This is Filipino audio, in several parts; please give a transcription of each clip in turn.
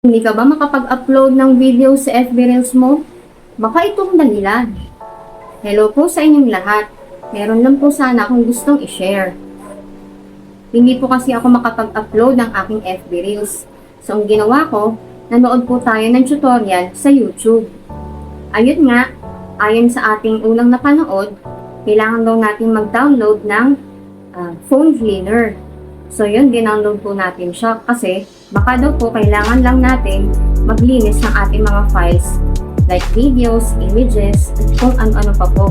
Hindi ka ba makapag-upload ng video sa FB Reels mo? Baka itong dahilan. Hello po sa inyong lahat. Meron lang po sana akong gustong i-share. Hindi po kasi ako makapag-upload ng aking FB Reels. So, ang ginawa ko, nanood po tayo ng tutorial sa YouTube. Ayun nga, ayon sa ating unang napanood, kailangan daw natin mag-download ng ah, phone cleaner. So yun, dinownload po natin siya kasi baka daw po kailangan lang natin maglinis ng ating mga files like videos, images, kung ano-ano pa po.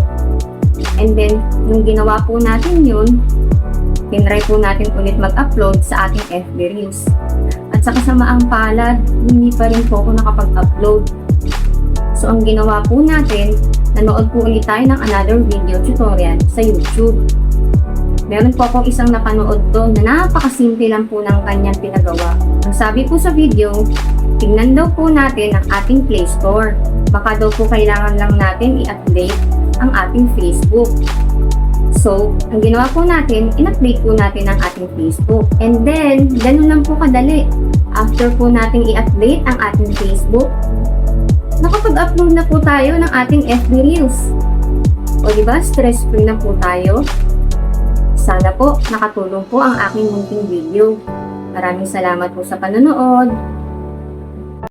And then, nung ginawa po natin yun, tinry po natin ulit mag-upload sa ating FB Reels. At sa kasamaang palad, hindi pa rin po ako nakapag-upload. So, ang ginawa po natin, nanood po ulit tayo ng another video tutorial sa YouTube. Meron po akong isang napanood doon na napakasimple lang po ng kanyang pinagawa. Ang sabi po sa video, tingnan daw po natin ang ating Play Store. Baka daw po kailangan lang natin i-update ang ating Facebook. So, ang ginawa po natin, in-update po natin ang ating Facebook. And then, ganun lang po kadali. After po nating i-update ang ating Facebook, nakapag-upload na po tayo ng ating FB Reels. O diba, stress-free na po tayo. Sana po nakatulong po ang aking munting video. Maraming salamat po sa panonood.